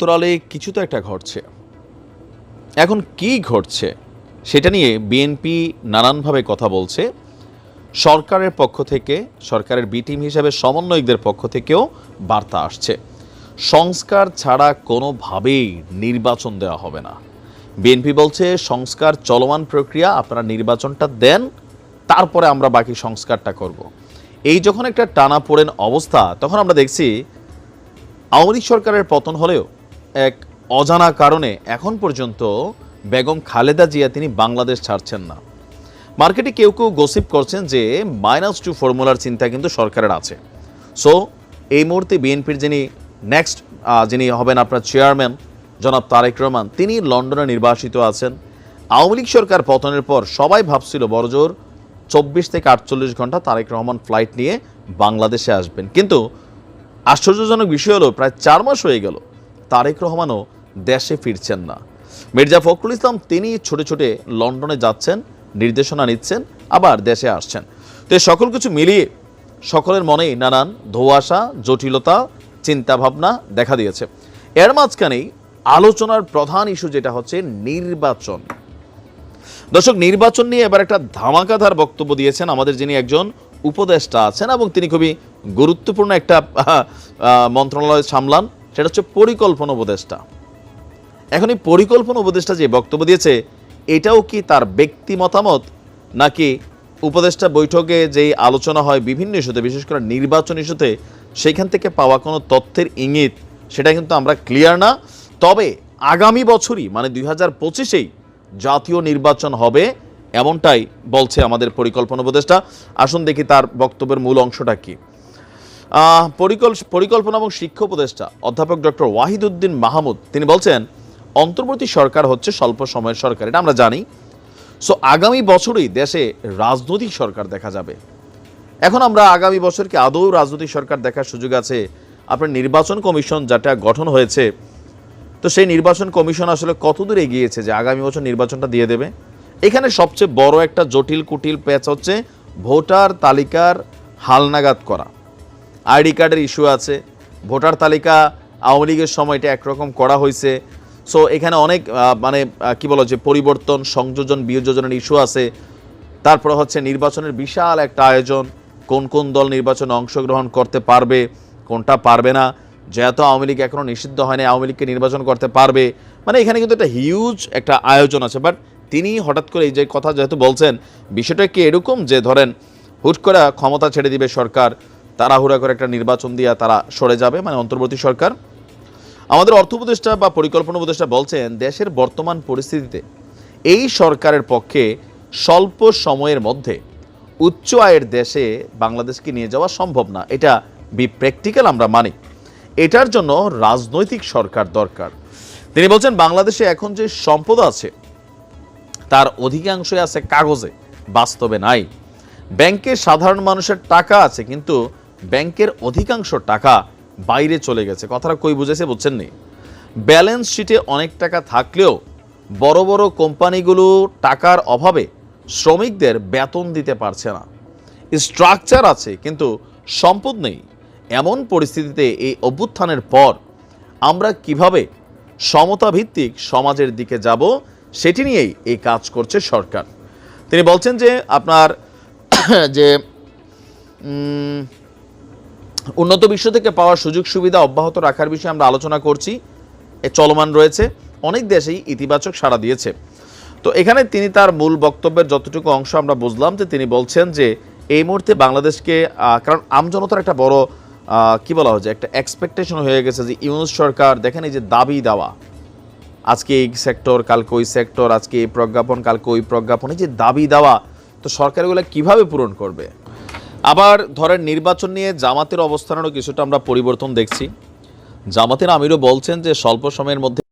উত্তরালে কিছু তো একটা ঘটছে। এখন কি ঘটছে সেটা নিয়ে বিএনপি নানানভাবে কথা বলছে। সরকারের পক্ষ থেকে, সরকারের বি টিম হিসাবে সমন্বয়কদের পক্ষ থেকেও বার্তা আসছে। সংস্কার ছাড়া কোনোভাবেই নির্বাচন দেওয়া হবে না। বিএনপি বলছে, সংস্কার চলমান প্রক্রিয়া, আপনারা নির্বাচনটা দেন, তারপরে আমরা বাকি সংস্কারটা করব। এই যখন একটা টানা পড়েন অবস্থা, তখন আমরা দেখছি আওয়ামী সরকারের পতন হলেও এক অজানা কারণে এখন পর্যন্ত বেগম খালেদা জিয়া তিনি বাংলাদেশ ছাড়ছেন না। মার্কেটে কেউ কেউ গসিপ করছেন যে মাইনাস টু ফর্মুলার চিন্তা কিন্তু সরকারের আছে। সো এই মুহূর্তে বিএনপির যিনি নেক্সট যিনি হবেন আপনার চেয়ারম্যান জনাব তারেক রহমান, তিনি লন্ডনে নির্বাসিত আছেন। আওয়ামী লীগ সরকার পতনের পর সবাই ভাবছিল বড়জোর চব্বিশ থেকে আটচল্লিশ ঘণ্টা তারেক রহমান ফ্লাইট নিয়ে বাংলাদেশে আসবেন। কিন্তু আশ্চর্যজনক বিষয় হলো, প্রায় চার মাস হয়ে গেল। তারেক রহমানও দেশে ফিরছেন না। মির্জা ফখরুল ইসলাম তিনি ছোটে ছোটে লন্ডনে যাচ্ছেন, নির্দেশনা নিচ্ছেন, আবার দেশে আসছেন। তো সকল কিছু মিলিয়ে সকলের মনেই নানান ধোয়াশা, জটিলতা, চিন্তাভাবনা দেখা দিয়েছে। এর মাঝখানেই আলোচনার প্রধান ইস্যু যেটা হচ্ছে নির্বাচন। দর্শক, নির্বাচন নিয়ে এবার একটা ধামাকাধার বক্তব্য দিয়েছেন আমাদের যিনি একজন উপদেষ্টা আছেন এবং তিনি খুবই গুরুত্বপূর্ণ একটা মন্ত্রণালয় সামলান। সেটা হচ্ছে পরিকল্পনা উপদেষ্টা। এখন এই পরিকল্পনা উপদেষ্টা যে বক্তব্য দিয়েছে, এটাও কি তার ব্যক্তি মতামত? নাকি উপদেষ্টা বৈঠকে যেই আলোচনা হয় বিভিন্ন ইস্যুতে, বিশেষ করে নির্বাচন ইস্যুতে সেইখান থেকে পাওয়া কোনো তথ্যের ইঙ্গিত, সেটা কিন্তু আমরা ক্লিয়ার না। তবে আগামী বছরই মানে দুই হাজার পঁচিশেই জাতীয় নির্বাচন হবে, এমনটাই বলছে আমাদের পরিকল্পনা উপদেষ্টা। আসুন দেখি তার বক্তব্যের মূল অংশটা কি। পরিকল্পনা এবং শিক্ষা উপদেষ্টা অধ্যাপক ডক্টর ওয়াহিদুদ্দিন মাহমুদ, তিনি বলছেন, অন্তর্বর্তী সরকার হচ্ছে স্বল্প সময়ের সরকার, এটা আমরা জানি। সো আগামী বছরই দেশে রাজনৈতিক সরকার দেখা যাবে। এখন আমরা আগামী বছরকে আদৌ রাজনৈতিক সরকার দেখার সুযোগ আছে? আপনার নির্বাচন কমিশন যেটা গঠন হয়েছে, তো সেই নির্বাচন কমিশন আসলে কতদূর এগিয়েছে যে আগামী বছর নির্বাচনটা দিয়ে দেবে? এখানে সবচেয়ে বড় একটা জটিল কুটিল প্যাচ হচ্ছে ভোটার তালিকার হালনাগাদ করা। আইডি কার্ডের ইস্যু আছে। ভোটার তালিকা আওয়ামী লীগের সময় এটা একরকম করা হয়েছে। সো এখানে অনেক মানে কি বলো যে পরিবর্তন, সংযোজন, বিয়োজনের ইস্যু আছে। তারপরে হচ্ছে নির্বাচনের বিশাল একটা আয়োজন। কোন কোন দল নির্বাচনে অংশগ্রহণ করতে পারবে, কোনটা পারবে না। যেহেতু আওয়ামী লীগ এখনও নিষিদ্ধ হয়নি, আওয়ামী লীগকে নির্বাচন করতে পারবে। মানে এখানে কিন্তু একটা হিউজ একটা আয়োজন আছে। বাট তিনি হঠাৎ করে এই যে কথা যেহেতু বলছেন, বিষয়টা কি এরকম যে ধরেন, হুট করে ক্ষমতা ছেড়ে দিবে সরকার তাড়াহুড়া করে একটা নির্বাচন দিয়ে তারা সরে যাবে মানে অন্তর্বর্তী সরকার। আমাদের অর্থ উপদেষ্টা বা পরিকল্পনা উপদেষ্টা বলছেন, দেশের বর্তমান পরিস্থিতিতে এই সরকারের পক্ষে স্বল্প সময়ের মধ্যে উচ্চ আয়ের দেশে বাংলাদেশকে নিয়ে যাওয়া সম্ভব না। এটা বি প্র্যাকটিক্যাল আমরা মানি। এটার জন্য রাজনৈতিক সরকার দরকার। তিনি বলছেন, বাংলাদেশে এখন যে সম্পদ আছে, তার অধিকাংশই আছে কাগজে, বাস্তবে নাই। ব্যাংকে সাধারণ মানুষের টাকা আছে, কিন্তু ব্যাংকের অধিকাংশ টাকা বাইরে চলে গেছে। কথাটা কই বুঝেছে বুঝছেন নি ব্যালেন্স শিটে অনেক টাকা থাকলেও বড় বড় কোম্পানিগুলো টাকার অভাবে শ্রমিকদের বেতন দিতে পারছে না। স্ট্রাকচার আছে, কিন্তু সম্পদ নেই। এমন পরিস্থিতিতে এই অভ্যুত্থানের পর আমরা কীভাবে সমতা ভিত্তিক সমাজের দিকে যাব, সেটি নিয়েই এই কাজ করছে সরকার। তিনি বলছেন যে আপনার যে উন্নত বিশ্ব থেকে পাওয়ার সুযোগ সুবিধা অব্যাহত রাখার বিষয়ে আমরা আলোচনা করছি। এ চলমান রয়েছে। অনেক দেশেই ইতিবাচক সাড়া দিয়েছে। তো এখানে তিনি তার মূল বক্তব্যের যতটুকু অংশ আমরা বুঝলাম যে তিনি বলছেন যে এই মুহূর্তে বাংলাদেশকে কারণ আমজনতার একটা বড় কি বলা হচ্ছে একটা এক্সপেকটেশন হয়ে গেছে যে ইউনুস সরকার, দেখেন এই যে দাবি দেওয়া, আজকে এই সেক্টর কালকে ওই সেক্টর আজকে এই প্রজ্ঞাপন, কালকে ওই প্রজ্ঞাপন, এই যে দাবি দেওয়া, তো সরকার এগুলো কীভাবে পূরণ করবে? আবার ধরেন নির্বাচন নিয়ে জামাতের অবস্থানেরও কিছুটা আমরা পরিবর্তন দেখছি। জামাতের আমিরও বলছেন যে স্বল্প সময়ের মধ্যে